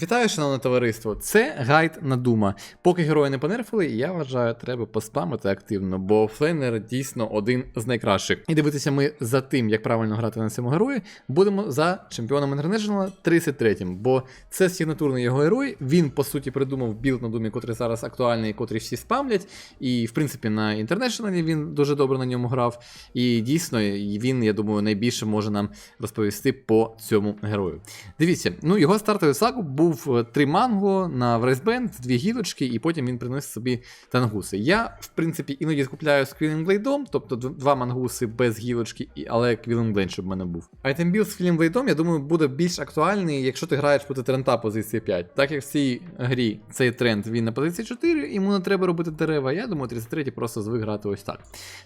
Вітаю, шановне товариство! Це гайд на Дума. Поки герої не понерфили, я вважаю, треба поспамити активно, бо Флейнер дійсно один з найкращих. І дивитися ми за тим, як правильно грати на цьому герої, будемо за чемпіоном International 33-м, бо це сигнатурний його герой. Він по суті придумав білд на думі, котрий зараз актуальний, котрий всі спамлять. І в принципі на International він дуже добре на ньому грав. І дійсно він, я думаю, найбільше може нам розповісти по цьому герою. Дивіться, ну його стартовий сагу був е, три манго на Врейсбенд, дві гілочки, і потім він приносив собі тангуси. Я, в принципі, іноді скупляю з Квілінблейдом, тобто два мангуси без гілочки, але Квілінблейд, щоб в мене був. Айтембіл з Квілінблейдом, я думаю, буде більш актуальний, якщо ти граєш проти трента позиції 5. Так як в цій грі цей тренд він на позиції 4, йому не треба робити дерева. Я думаю, 33 просто звик грати ось так.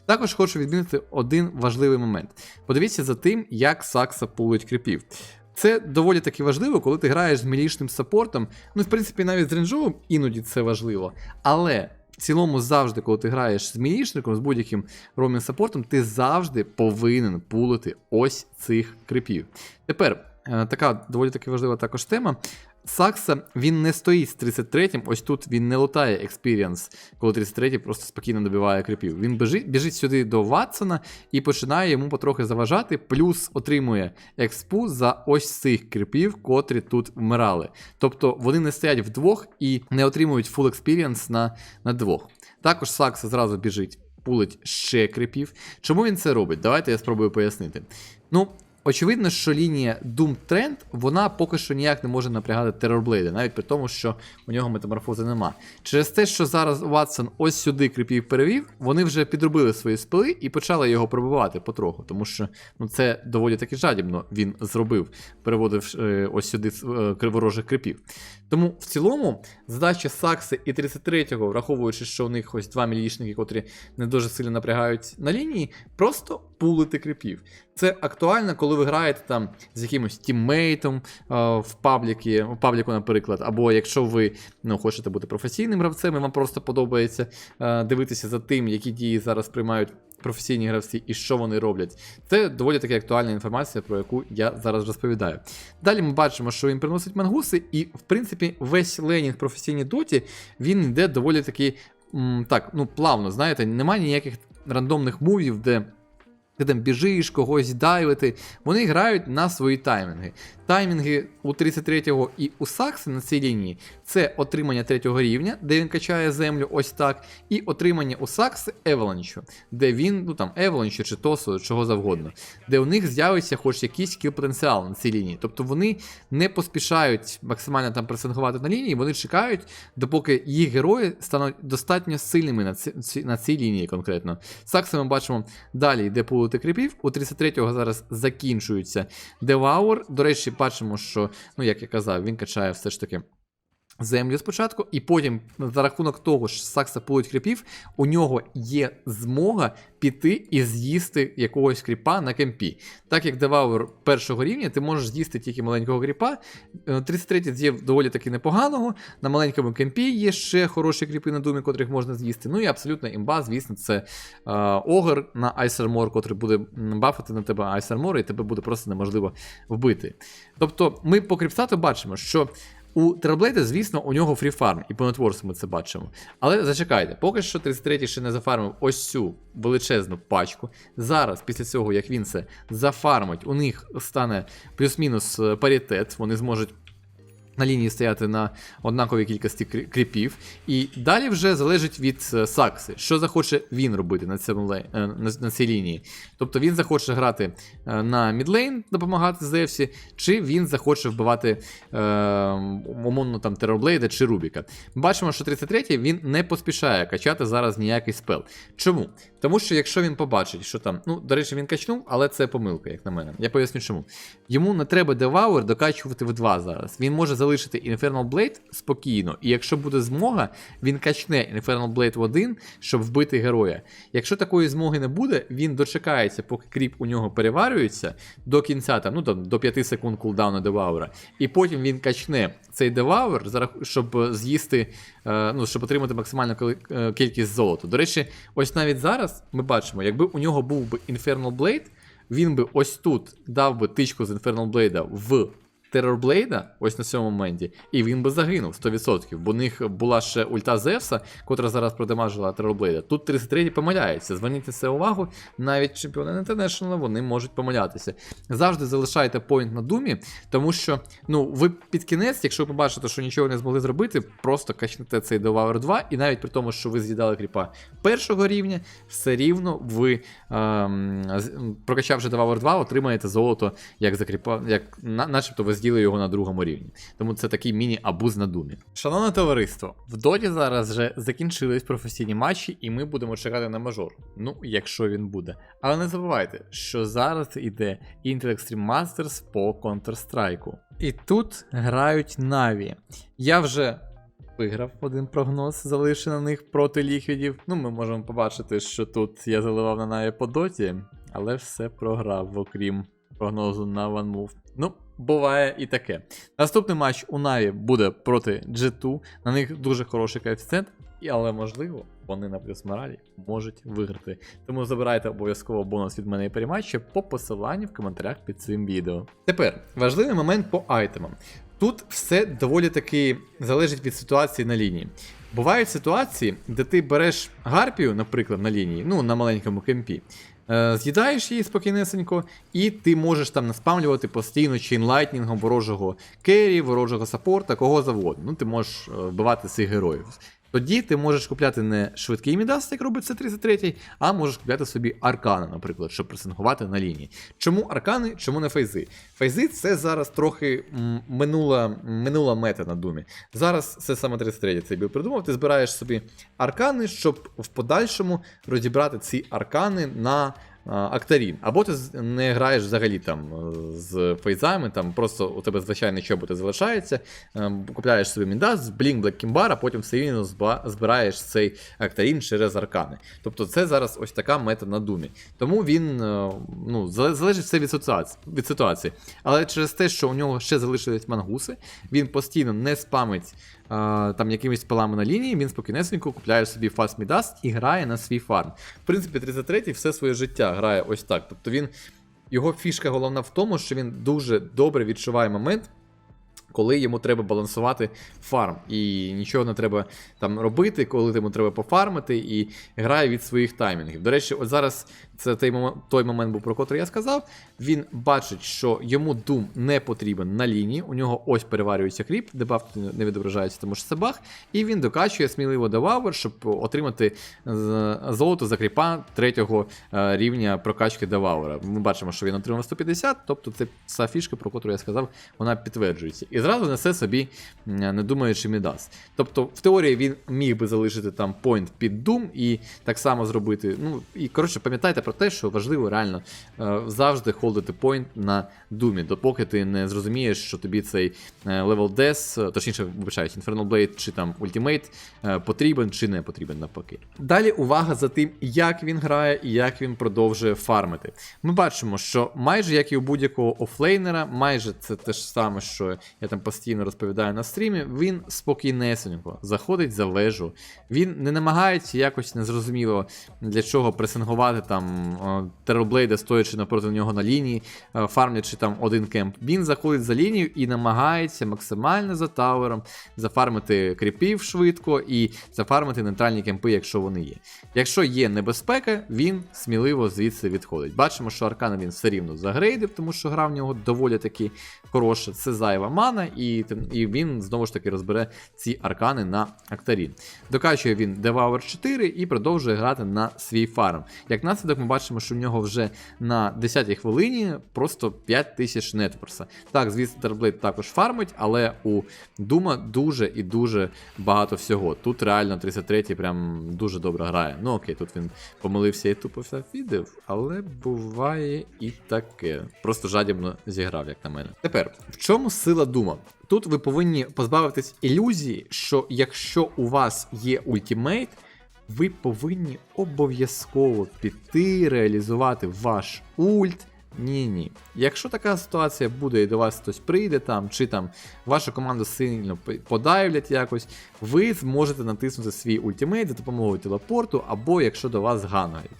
Також хочу відмінити один важливий момент. Подивіться за тим, як Сакса пулить кріпів. Це доволі таки важливо, коли ти граєш з мілішним саппортом. Ну, в принципі, навіть з рейнджовим іноді це важливо. Але в цілому, завжди, коли ти граєш з мілішником, з будь-яким ромін саппортом, ти завжди повинен пулити ось цих крипів. Тепер е, така доволі таки важлива також тема. Сакса він не стоїть з 33-м, ось тут він не лутає експіріанс, коли 33-й просто спокійно добиває крипів. Він біжить, біжить сюди до Ватсона і починає йому потрохи заважати, плюс отримує експу за ось цих крипів, котрі тут вмирали. Тобто вони не стоять вдвох і не отримують full experience на, на двох. Також Сакса зразу біжить, пулить ще крипів. Чому він це робить? Давайте я спробую пояснити. Ну, Очевидно, що лінія Doom Trend, вона поки що ніяк не може напрягати Терорблейда, навіть при тому, що у нього метаморфози нема. Через те, що зараз Ватсон ось сюди кріпів перевів, вони вже підробили свої спили і почали його пробивати потроху, тому що ну, це доволі таки жадібно він зробив, переводив е, ось сюди е, криворожих кріпів. Тому в цілому задача Сакси і 33-го, враховуючи, що у них ось два мілішники, котрі не дуже сильно напрягають на лінії, просто пулити кріпів. Це актуально, коли ви граєте там з якимось тіммейтом в пабліки, в пабліку, наприклад, або якщо ви ну, хочете бути професійним гравцем, і вам просто подобається е, дивитися за тим, які дії зараз приймають професійні гравці і що вони роблять. Це доволі таки актуальна інформація, про яку я зараз розповідаю. Далі ми бачимо, що він приносить мангуси, і в принципі весь ленінг професійній доті він йде доволі таки так, ну плавно, знаєте, немає ніяких рандомних мувів, де ти там біжиш, когось дайвити. Вони грають на свої таймінги. Таймінги у 33-го і у Сакси на цій лінії це отримання третього рівня, де він качає землю ось так, і отримання у Сакси Евеланчу, де він, ну там Евеланчу чи Тосу, чого завгодно, де у них з'явиться хоч якийсь кіл потенціал на цій лінії. Тобто вони не поспішають максимально там пресингувати на лінії, вони чекають, допоки їх герої стануть достатньо сильними на ці, на цій лінії конкретно. Сакси ми бачимо далі йде пулити кріпів. У 33-го зараз закінчується Деваур. До речі, бачимо, що, ну як я казав, він качає все ж таки. Землю спочатку, і потім, за рахунок того, що Сакса пулить кріпів, у нього є змога піти і з'їсти якогось кріпа на кемпі. Так як Деваур першого рівня, ти можеш з'їсти тільки маленького кріпа. 33-й з'їв доволі таки непоганого. На маленькому кемпі є ще хороші кріпи на думі, котрих можна з'їсти. Ну і абсолютно імба, звісно, це е, огр на Armor, котрий буде м, бафати на тебе Armor, і тебе буде просто неможливо вбити. Тобто, ми по кріпстату бачимо, що. У Терблейда, звісно, у нього фріфарм, і по нетворсу ми це бачимо. Але зачекайте, поки що 33-й ще не зафармив ось цю величезну пачку. Зараз, після цього, як він це зафармить, у них стане плюс-мінус е, паритет, вони зможуть. На лінії стояти на однаковій кількості кріпів, і далі вже залежить від е, Сакси, що захоче він робити на цьому е, на, цій лінії. Тобто він захоче грати е, на мідлейн, допомагати Зевсі, чи він захоче вбивати е, умовно там Терорблейда чи Рубіка. Бачимо, що 33-й він не поспішає качати зараз ніякий спел. Чому? Тому що якщо він побачить, що там, ну, до речі, він качнув, але це помилка, як на мене. Я поясню чому. Йому не треба Девауер докачувати в 2 зараз. Він може залишити Infernal Blade спокійно, і якщо буде змога, він качне Infernal Blade в 1, щоб вбити героя. Якщо такої змоги не буде, він дочекається, поки кріп у нього переварюється до кінця, там, ну там до 5 секунд кулдауну Девауера, і потім він качне цей Девауер, щоб з'їсти, е, ну, щоб отримати максимальну е, кількість золота. До речі, ось навіть зараз ми бачимо, якби у нього був би Infernal Blade, він би ось тут дав би тичку з Infernal Blade в Терорблейда, ось на цьому моменті, і він би загинув 100%, бо у них була ще ульта Зевса, котра зараз продамажила Терорблейда. Тут 33 помиляється. Зверніть на це увагу, навіть чемпіони International вони можуть помилятися. Завжди залишайте поінт на думі, тому що ну, ви під кінець, якщо ви побачите, що нічого не змогли зробити, просто качнете цей Devour 2, і навіть при тому, що ви з'їдали кріпа першого рівня, все рівно ви, ем, прокачавши Devour 2, отримаєте золото, як за кріпа, як на, начебто ви з'їли його на другому рівні. Тому це такий міні-абуз на думі. Шановне товариство, в доті зараз вже закінчились професійні матчі, і ми будемо чекати на мажор. Ну, якщо він буде. Але не забувайте, що зараз іде Intel Extreme Masters по Counter-Strike. І тут грають Наві. Я вже виграв один прогноз, залишив на них проти ліквідів. Ну, ми можемо побачити, що тут я заливав на Наві по доті, але все програв, окрім прогнозу на One Move. Ну, буває і таке. Наступний матч у Наві буде проти G2. На них дуже хороший коефіцієнт, але можливо, вони на плюс моралі можуть виграти. Тому забирайте обов'язково бонус від мене і перематчі по посиланню в коментарях під цим відео. Тепер важливий момент по айтемам. Тут все доволі таки залежить від ситуації на лінії. Бувають ситуації, де ти береш гарпію, наприклад, на лінії, ну на маленькому кемпі, з'їдаєш її спокійнесенько, і ти можеш там наспамлювати постійно чейнлайтнінгом ворожого керрі, ворожого саппорта, кого завгодно. Ну, ти можеш е, вбивати цих героїв. Тоді ти можеш купляти не швидкий мідас, як робить С33, а можеш купляти собі аркани, наприклад, щоб пресингувати на лінії. Чому аркани, чому не фейзи? Фейзи це зараз трохи минула, минула мета на думі. Зараз це саме 33 цей біл придумав. Ти збираєш собі аркани, щоб в подальшому розібрати ці аркани на а, Або ти не граєш взагалі там е, з фейзами, там просто у тебе звичайний чоботи залишається, ем, купляєш собі Міндас, Блінк, Блек Кімбар, а потім все рівно збираєш цей Актарін через аркани. Тобто це зараз ось така мета на думі. Тому він е, ну, залежить все від ситуації, від ситуації. Але через те, що у нього ще залишились мангуси, він постійно не спамить там якимись пилами на лінії, він спокійнесенько купляє собі Fast Midas і грає на свій фарм. В принципі, 33-й все своє життя грає ось так. Тобто він. Його фішка головна в тому, що він дуже добре відчуває момент. Коли йому треба балансувати фарм, і нічого не треба там робити, коли йому треба пофармити, і грає від своїх таймінгів. До речі, от зараз це той момент, той момент був, про котрий я сказав. Він бачить, що йому Doom не потрібен на лінії. У нього ось переварюється кріп, дебаф не відображається, тому що це баг. І він докачує сміливо девавер, щоб отримати золото за кріпа третього е, рівня прокачки девавера. Ми бачимо, що він отримав 150, тобто це ця фішка, про яку я сказав, вона підтверджується. І зразу несе собі, не думаючи, мідас. Тобто, в теорії він міг би залишити там point під Doom і так само зробити. Ну, і коротше, пам'ятайте про те, що важливо реально е, завжди холдити point на Думі, допоки ти не зрозумієш, що тобі цей е, level Death, е, точніше, вибачаюсь, Infernal Blade чи там Ultimate е, потрібен чи не потрібен навпаки. Далі увага за тим, як він грає і як він продовжує фармити. Ми бачимо, що майже як і у будь-якого офлейнера, майже це те ж саме, що я там постійно розповідаю на стрімі, він спокійнесенько заходить за вежу. Він не намагається якось незрозуміло для чого пресингувати там е, Терорблейда, стоячи напроти нього на лінії, фармлячи там один кемп. Він заходить за лінію і намагається максимально за тавером зафармити кріпів швидко і зафармити нейтральні кемпи, якщо вони є. Якщо є небезпека, він сміливо звідси відходить. Бачимо, що Аркана він все рівно загрейдив, тому що гра в нього доволі таки хороша. Це зайва мана, і, і він знову ж таки розбере ці аркани на Актарін. Докачує він Devour 4 і продовжує грати на свій фарм. Як наслідок, ми бачимо, що в нього вже на 10-й хвилині просто 5 тисяч нетворса. Так, звісно, Терблейд також фармить, але у Дума дуже і дуже багато всього. Тут реально 33-й прям дуже добре грає. Ну окей, тут він помилився і тупо все фідив, але буває і таке. Просто жадібно зіграв, як на мене. Тепер, в чому сила Дума? Тут ви повинні позбавитись ілюзії, що якщо у вас є ультимейт, ви повинні обов'язково піти реалізувати ваш ульт. Ні, ні. Якщо така ситуація буде і до вас хтось прийде там, чи там вашу команду сильно подавлять якось, ви зможете натиснути свій ультимейт за допомогою телепорту, або якщо до вас ганають.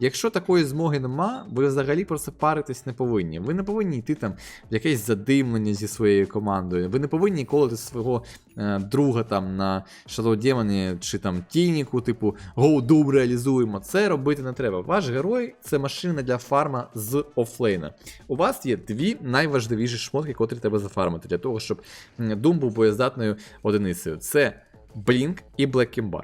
Якщо такої змоги нема, ви взагалі просто паритись не повинні. Ви не повинні йти там в якесь задимлення зі своєю командою. Ви не повинні колоти свого е, друга там на Shadow чи там Тініку, типу Doom реалізуємо. Це робити не треба. Ваш герой це машина для фарма з офлейна. У вас є дві найважливіші шмотки, котрі треба зафармити, для того, щоб м, Doom був боєздатною одиницею. Це Blink і Black Kimbar.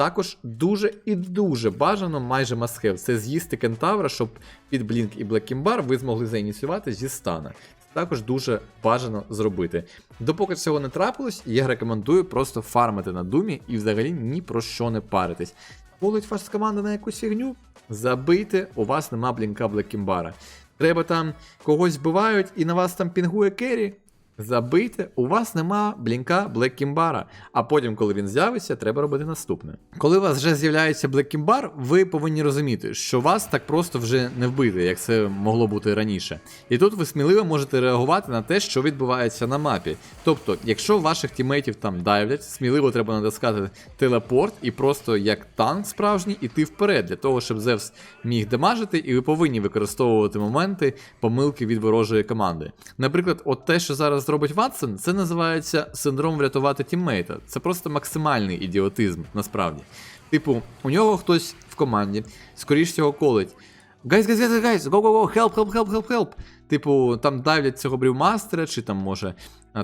Також дуже і дуже бажано майже must-have, це з'їсти кентавра, щоб під Blink і Kimbar ви змогли заініціювати зі стана. Це Також дуже бажано зробити. Допоки цього не трапилось, я рекомендую просто фармити на думі і взагалі ні про що не паритись. Полить ваша команда на якусь фігню, забийте, у вас нема блінка Блекімбара. Треба там когось вбивають і на вас там пінгує керрі. Забийте, у вас нема блінка Блекімбара. А потім, коли він з'явиться, треба робити наступне. Коли у вас вже з'являється Блекімбар, ви повинні розуміти, що вас так просто вже не вбити, як це могло бути раніше. І тут ви сміливо можете реагувати на те, що відбувається на мапі. Тобто, якщо ваших тімейтів там дайвлять, сміливо треба натискати телепорт і просто як танк справжній іти вперед, для того, щоб Зевс міг демажити, і ви повинні використовувати моменти помилки від ворожої команди. Наприклад, от те, що зараз зробить Ватсон, це називається синдром врятувати тіммейта. Це просто максимальний ідіотизм, насправді. Типу, у нього хтось в команді, скоріш всього, колить. Гайз, гайз, гайз, гайз, go, go, go, help, help, help, help, help. Типу, там давлять цього брівмастера, чи там може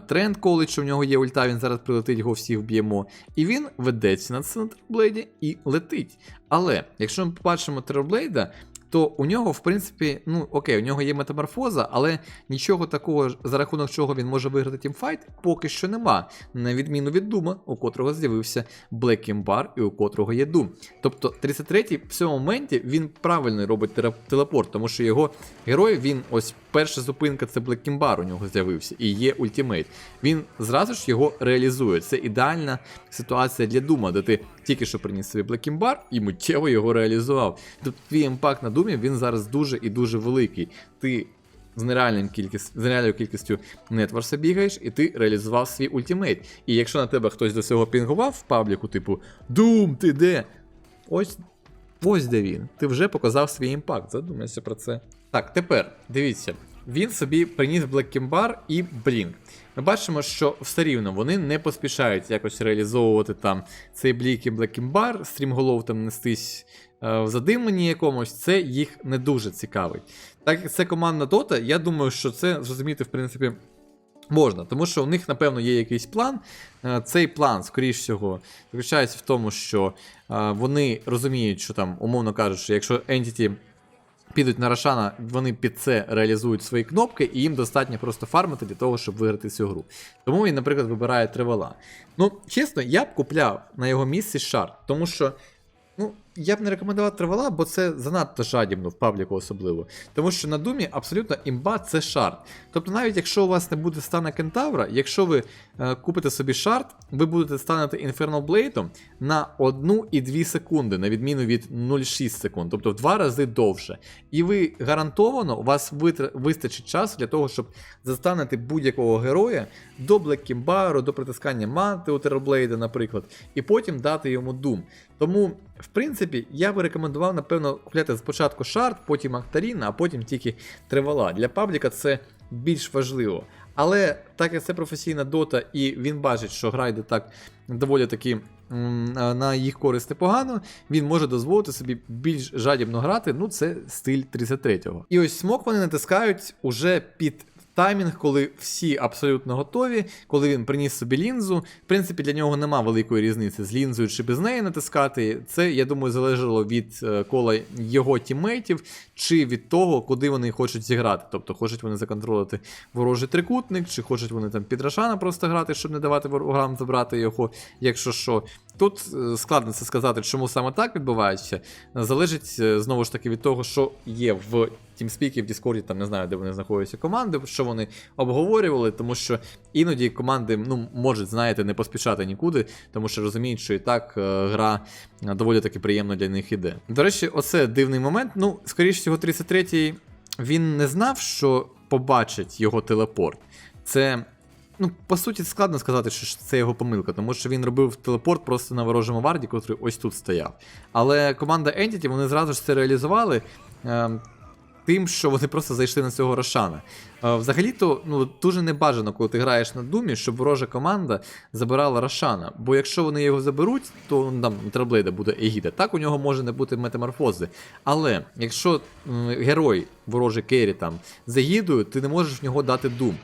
тренд колить, що в нього є ульта, він зараз прилетить, його всіх вб'ємо. І він ведеться на Центрблейді і летить. Але якщо ми побачимо Терорблейда, то у нього, в принципі, ну окей, у нього є метаморфоза, але нічого такого, за рахунок чого він може виграти тімфайт, поки що нема. На відміну від Дума, у котрого з'явився Black Embar і у котрого є Doom. Тобто 33-й в цьому моменті він правильно робить телепорт, тому що його герой, він ось перша зупинка це Black Embar у нього з'явився, і є ультимейт. Він зразу ж його реалізує. Це ідеальна ситуація для Дума, де ти тільки що приніс собі Black Embar і миттєво його реалізував. Тобто твій імпакт на Думі він зараз дуже і дуже великий. Ти з нереальним кількість, з нереальною кількістю нетворса бігаєш, і ти реалізував свій ультимейт. І якщо на тебе хтось до цього пінгував в пабліку, типу Дум, ти де? Ось ось де він. Ти вже показав свій імпакт. Задумайся про це. Так, тепер дивіться. Він собі приніс Kimbar і Blink. Ми бачимо, що все рівно вони не поспішають якось реалізовувати там цей Блік і Kimbar, стрімголов там нестись е, в задимленні якомусь, це їх не дуже цікавить. Так як це командна дота, я думаю, що це зрозуміти, в принципі, можна, тому що у них, напевно, є якийсь план. Е, Цей план, скоріш всього, заключається в тому, що е, вони розуміють, що там, умовно кажучи, якщо Entity підуть на Рошана, вони під це реалізують свої кнопки, і їм достатньо просто фармити для того, щоб виграти цю гру. Тому він, наприклад, вибирає тривала. Ну, чесно, я б купляв на його місці шар, тому що. Ну, я б не рекомендував тривала, бо це занадто жадібно в пабліку особливо. Тому що на думі абсолютно імба це шарт. Тобто, навіть якщо у вас не буде стана кентавра, якщо ви е, купите собі шарт, ви будете станете Infernal Blade на 1 і 2 секунди, на відміну від 0,6 секунд, тобто в два рази довше. І ви гарантовано у вас вистачить часу для того, щоб застанете будь-якого героя до Блеккімбару, до притискання манти у Терорблейда, наприклад, і потім дати йому Doom. Тому, в принципі, я би рекомендував, напевно, купляти спочатку шарт, потім Актаріна, а потім тільки тривала. Для пабліка це більш важливо. Але так як це професійна дота, і він бачить, що гра йде так доволі таки на їх користь непогано, він може дозволити собі більш жадібно грати. Ну, це стиль 33-го. І ось смок вони натискають уже під. Таймінг, коли всі абсолютно готові, коли він приніс собі лінзу. В принципі, для нього нема великої різниці з лінзою чи без неї натискати. Це, я думаю, залежало від е, кола його тіммейтів, чи від того, куди вони хочуть зіграти. Тобто, хочуть вони законтролити ворожий трикутник, чи хочуть вони там під Рошана просто грати, щоб не давати ворогам забрати його, якщо що. Тут е, складно це сказати, чому саме так відбувається. Залежить е, знову ж таки від того, що є в TeamSpeak в Discord, там не знаю, де вони знаходяться команди, що вони обговорювали, тому що іноді команди ну, можуть, знаєте, не поспішати нікуди, тому що розуміють, що і так е, гра доволі таки приємно для них іде. До речі, оце дивний момент. Ну, скоріш всього, 33-й він не знав, що побачить його телепорт. Це Ну, по суті, складно сказати, що це його помилка, тому що він робив телепорт просто на ворожому варді, котрий ось тут стояв. Але команда Entity, вони зразу ж це реалізували. Е, Тим, що вони просто зайшли на цього Рошана. Е, Взагалі-то ну, дуже небажано, коли ти граєш на Думі, щоб ворожа команда забирала Рошана. Бо якщо вони його заберуть, то ну, там у Треблейда буде Егіда. Так у нього може не бути метаморфози. Але якщо м, герой ворожий Керрі там з ти не можеш в нього дати Дум.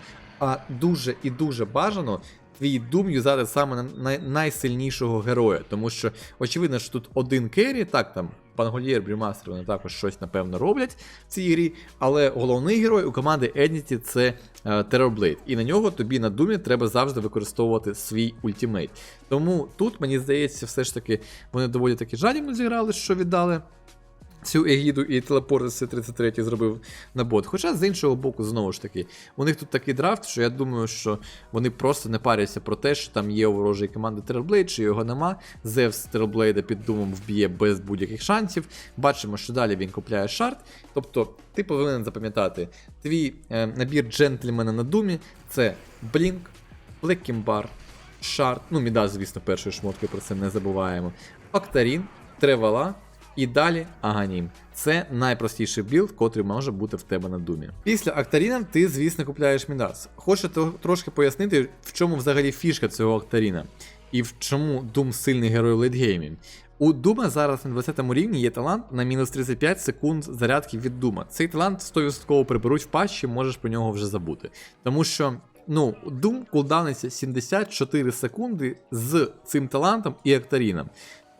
А дуже і дуже бажано твій Дум юзати саме на най- найсильнішого героя. Тому що очевидно, що тут один керрі, так там. Пангольєр, Брімастер, вони також щось напевно роблять в цій грі, але головний герой у команди Ednity це е, Terrorblade. І на нього тобі на думі треба завжди використовувати свій ультимейт. Тому тут, мені здається, все ж таки вони доволі таки жадібно зіграли, що віддали цю егіду і телепорт з 33 зробив на бот. Хоча з іншого боку, знову ж таки, у них тут такий драфт, що я думаю, що вони просто не паряться про те, що там є у ворожої команди Терблейд, чи його нема. Зевс Терблейда під думом вб'є без будь-яких шансів. Бачимо, що далі він купляє шарт. Тобто, ти повинен запам'ятати, твій е, набір джентльмена на думі це Блінк, Блеккімбар, Шарт, ну, Міда, звісно, першої шмотки, про це не забуваємо. Октарін, Тревала і далі Аганім. Це найпростіший білд, котрий може бути в тебе на думі. Після Актаріна ти, звісно, купляєш Мідас. Хочу трошки пояснити, в чому взагалі фішка цього Актаріна. І в чому Дум сильний герой в лейтгеймі. У Дума зараз на 20 рівні є талант на мінус 35 секунд зарядки від Дума. Цей талант 100% приберуть в патчі, можеш про нього вже забути. Тому що ну, Doom кулдауниться 74 секунди з цим талантом і Актаріном.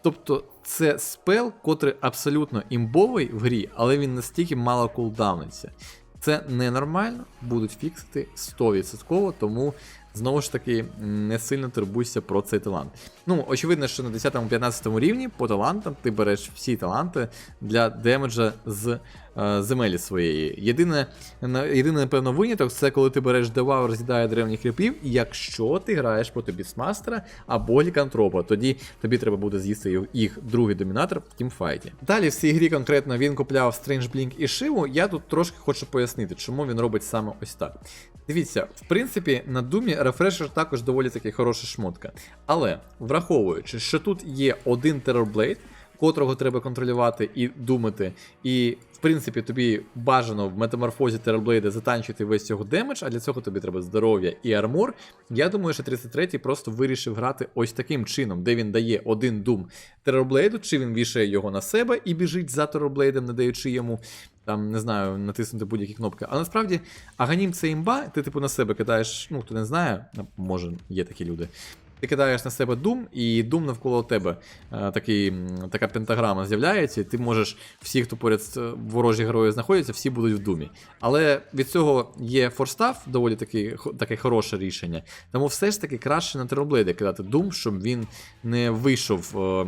Тобто це спел, котрий абсолютно імбовий в грі, але він настільки мало кулдауниться. Це ненормально, будуть фіксити 100%, тому знову ж таки не сильно турбуйся про цей талант. Ну, очевидно, що на 10-15 рівні по талантам ти береш всі таланти для демеджа з земелі своєї. Єдине, єдине, напевно, виняток це коли ти береш девау, роз'їдає древніх кріпів, якщо ти граєш проти бісмастера або лікантропа, тоді тобі треба буде з'їсти їх- другий домінатор в тімфайті. Далі в цій грі конкретно він купляв Strange Blink і Шиву. Я тут трошки хочу пояснити, чому він робить саме ось так. Дивіться, в принципі, на Думі рефрешер також доволі таки хороша шмотка. Але враховуючи, що тут є один Terrorblade, котрого треба контролювати і думати, і в принципі тобі бажано в метаморфозі Террорблейда затанчити весь цього демедж, а для цього тобі треба здоров'я і армор. Я думаю, що 33-й просто вирішив грати ось таким чином, де він дає один дум Террорблейду, чи він вішає його на себе і біжить за Террорблейдом, не даючи йому там, не знаю, натиснути будь-які кнопки. А насправді Аганім це імба, ти типу на себе кидаєш, ну хто не знає, може є такі люди. Ти кидаєш на себе дум, і дум навколо тебе е, такий, така пентаграма з'являється, і ти можеш всі, хто поряд е, ворожі герої знаходяться, всі будуть в думі. Але від цього є форстав, доволі таки, таке хороше рішення. Тому все ж таки краще на тероблейди кидати дум, щоб він не вийшов е,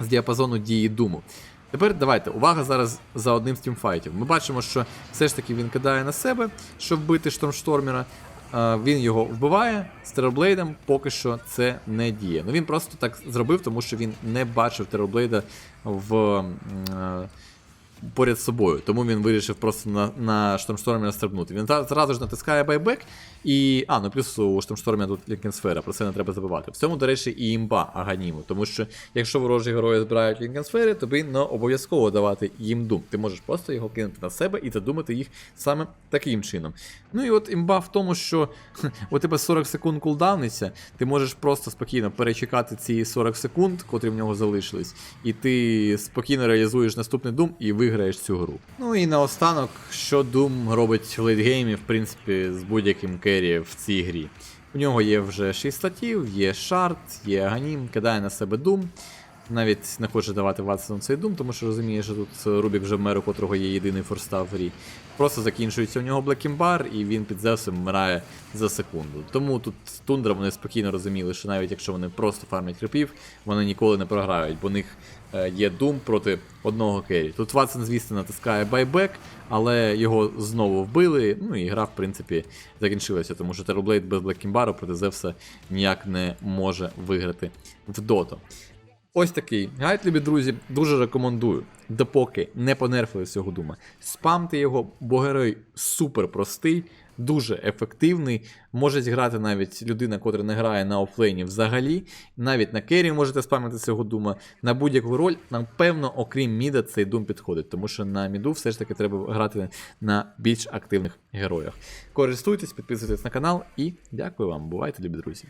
з діапазону дії думу. Тепер давайте, увага зараз за одним з тімфайтів. Ми бачимо, що все ж таки він кидає на себе, щоб вбити штормштормера. Він його вбиває з Терорблейдом, поки що це не діє. Ну він просто так зробив, тому що він не бачив тероблейда в. е, Поряд з собою, тому він вирішив просто на, на штормштормі настрибнути. Він зразу ж натискає байбек, і. А, ну плюс у штормштормі тут лінкенсфера, про це не треба забувати. В цьому, до речі, і імба Аганіму, тому що якщо ворожі герої збирають лінкенсфери, тобі не обов'язково давати їм дум. Ти можеш просто його кинути на себе і задумати їх саме таким чином. Ну і от імба в тому, що у тебе 40 секунд кулдауниться, ти можеш просто спокійно перечекати ці 40 секунд, котрі в нього залишились, і ти спокійно реалізуєш наступний дум і виграєш цю гру. Ну і наостанок, що Doom робить в лейтгеймі, в принципі, з будь-яким керрі в цій грі. У нього є вже 6 статів, є шарт, є аганім, кидає на себе Doom. Навіть не хоче давати Ватсону цей дум, тому що розуміє, що тут Рубік вже мер, у котрого є єдиний форстав в грі. Просто закінчується у нього Блекімбар, і він під Зевсом вмирає за секунду. Тому тут Тундра вони спокійно розуміли, що навіть якщо вони просто фармять крипів, вони ніколи не програють, бо у них є дум проти одного керрі. Тут Ватсон, звісно, натискає байбек, але його знову вбили. Ну і гра, в принципі, закінчилася, тому що Терроблейд без Блекімбару проти Зевса ніяк не може виграти в доту. Ось такий гайд, любі друзі, дуже рекомендую. Допоки не понерфили цього дума. Спамте його, бо герой супер простий, дуже ефективний. Може зіграти навіть людина, котра не грає на офлейні взагалі. Навіть на кері можете спамити цього дума. На будь-яку роль, напевно, окрім міда, цей дум підходить, тому що на міду все ж таки треба грати на більш активних героях. Користуйтесь, підписуйтесь на канал і дякую вам. Бувайте, любі друзі.